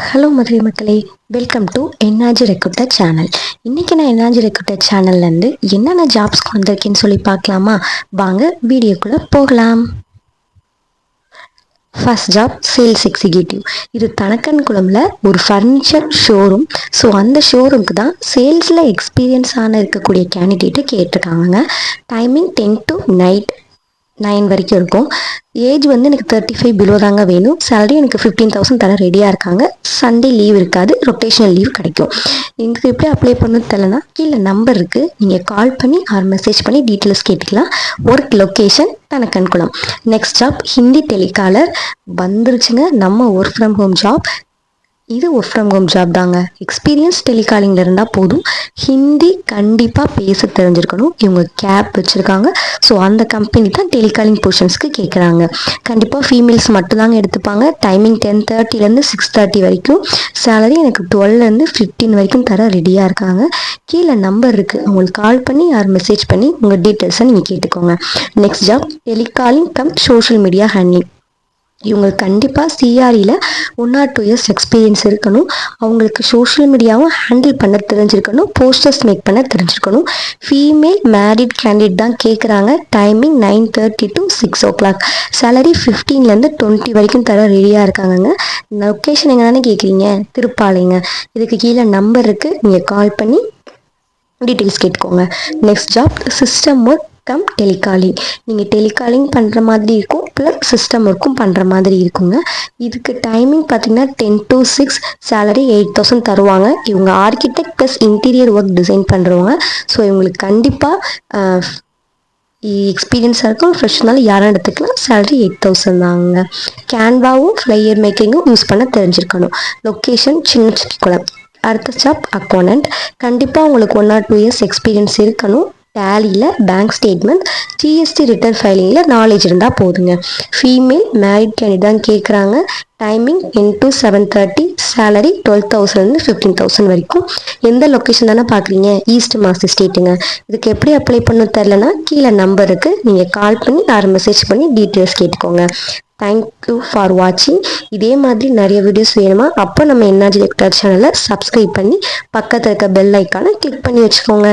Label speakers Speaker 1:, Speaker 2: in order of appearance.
Speaker 1: Hello Madurai மக்களே. Welcome to என்னாஜி recruiter channel இன்றைக்கி நான் என்னாஜி ரெக்ரூட்டர் சேனல்லேருந்து என்னென்ன ஜாப்ஸ் வந்திருக்கேன்னு சொல்லி பார்க்கலாமா? வாங்க வீடியோக்குள்ளே போகலாம். ஃபர்ஸ்ட் ஜாப் சேல்ஸ் எக்ஸிக்யூட்டிவ் இது தனக்கன்குளமில் ஒரு ஃபர்னிச்சர் ஷோரூம் ஸோ அந்த ஷோரூம்க்கு தான் சேல்ஸில் எக்ஸ்பீரியன்ஸ் ஆன இருக்கக்கூடிய கேண்டிடேட்டை கேட்டிருக்காங்க timing ten to night nine வரைக்கும் இருக்கும். ஏஜ் வந்து எனக்கு தேர்ட்டி ஃபைவ் பிலோ தாங்க வேணும். சேலரி எனக்கு ஃபிஃப்டீன் தௌசண்ட் தர ரெடியாக இருக்காங்க. சண்டே லீவ் இருக்காது. ரொட்டேஷனல் லீவ் கிடைக்கும். இதுக்கு எப்படி அப்ளை பண்ணது தெரியலனா கீழே நம்பர் இருக்குது நீங்கள் கால் பண்ணி ஆர் மெசேஜ் பண்ணி டீட்டெயில்ஸ் கேட்டுக்கலாம். Work location Thanakkankulam next job Hindi telecaller வந்துருச்சுங்க. நம்ம ஒர்க் ஃப்ரம் ஹோம் ஜாப் இது ஒர்க் ஃப்ரம் ஹோம் ஜாப் தாங்க. எக்ஸ்பீரியன்ஸ் டெலிகாலிங்கில் இருந்தால் போதும். ஹிந்தி கண்டிப்பாக பேச தெரிஞ்சிருக்கணும். இவங்க கேப் வச்சுருக்காங்க. ஸோ அந்த கம்பெனி தான் டெலிகாலிங் போர்ஷன்ஸ்க்கு கேட்குறாங்க கண்டிப்பாக ஃபீமேல்ஸ் மட்டும்தாங்க எடுத்துப்பாங்க. டைமிங் டென் தேர்ட்டிலேருந்து சிக்ஸ் தேர்ட்டி வரைக்கும். சேலரி எனக்கு டுவெல்லேருந்து ஃபிஃப்டீன் வரைக்கும் தர ரெடியாக இருக்காங்க. கீழே நம்பர் இருக்குது உங்களுக்கு கால் பண்ணி யார் மெசேஜ் பண்ணி உங்கள் டீட்டெயில்ஸை நீங்கள் கேட்டுக்கோங்க. Next job telecalling cum social media handling இவங்களுக்கு கண்டிப்பாக சிஆரியில் one or two years experience இருக்கணும். அவங்களுக்கு சோஷியல் மீடியாவும் ஹேண்டில் பண்ண தெரிஞ்சிருக்கணும். போஸ்டர்ஸ் மேக் பண்ண தெரிஞ்சிருக்கணும். ஃபீமேல் மேரிட் கேண்டிடேட் தான் கேட்குறாங்க timing nine thirty to six o'clock salary ஃபிஃப்டீன்லேருந்து twenty வரைக்கும் தர ரெடியாக இருக்காங்கங்க. லொக்கேஷன் எங்கே தானே கேட்குறீங்க திருப்பாலைங்க இதுக்கு கீழே நம்பர் இருக்குது நீங்கள் கால் பண்ணி டீட்டெயில்ஸ் கேட்டுக்கோங்க. Next job system work cum telecalling நீங்கள் டெலிகாலிங் பண்ணுற மாதிரி இருக்கும். ப்ளஸ் சிஸ்டம் ஒர்க்கும் பண்ணுற மாதிரி இருக்குங்க. இதுக்கு டைமிங் பார்த்தீங்கன்னா ten to six salary eight thousand தருவாங்க. இவங்க architect plus interior work design பண்ணுறவங்க ஸோ இவங்களுக்கு கண்டிப்பாக எக்ஸ்பீரியன்ஸாக இருக்கும். ஃப்ரெஷ்னாலும் யாரும் எடுத்துக்கலாம் சேலரி எயிட் தௌசண்ட் தாங்க. கேன்வாவும் ஃப்ளையர் மேக்கிங்கும் யூஸ் பண்ண தெரிஞ்சிருக்கணும். லொக்கேஷன் சின்ன குளம். அடுத்த ஸ்டாப் அக்கௌண்ட் கண்டிப்பாக உங்களுக்கு one or two years experience இருக்கணும். டேலியில் பேங்க் ஸ்டேட்மெண்ட் ஜிஎஸ்டி ரிட்டர்ன் ஃபைலிங்கில் நாலேஜ் இருந்தால் போதுங்க. ஃபீமேல் மேரிட் கேண்டி தான் கேட்குறாங்க timing ten to seven thirty salary twelve தௌசண்ட்லேருந்து ஃபிஃப்டீன் தௌசண்ட் வரைக்கும். எந்த லொக்கேஷன் தானே பார்க்குறீங்க ஈஸ்ட் மாஸ்டர் ஸ்டேட்டுங்க இதுக்கு எப்படி அப்ளை பண்ண தெரிலனா கீழே நம்பருக்கு நீங்கள் கால் பண்ணி யார் மெசேஜ் பண்ணி டீட்டெயில்ஸ் கேட்டுக்கோங்க. தேங்க்யூ ஃபார் வாட்சிங் இதே மாதிரி நிறைய வீடியோஸ் வேணுமா? அப்போ நம்ம என்ஆர்ஜி சேனலை சப்ஸ்கிரைப் பண்ணி பக்கத்தில் இருக்க பெல் ஐக்கானை கிளிக் பண்ணி வச்சுக்கோங்க.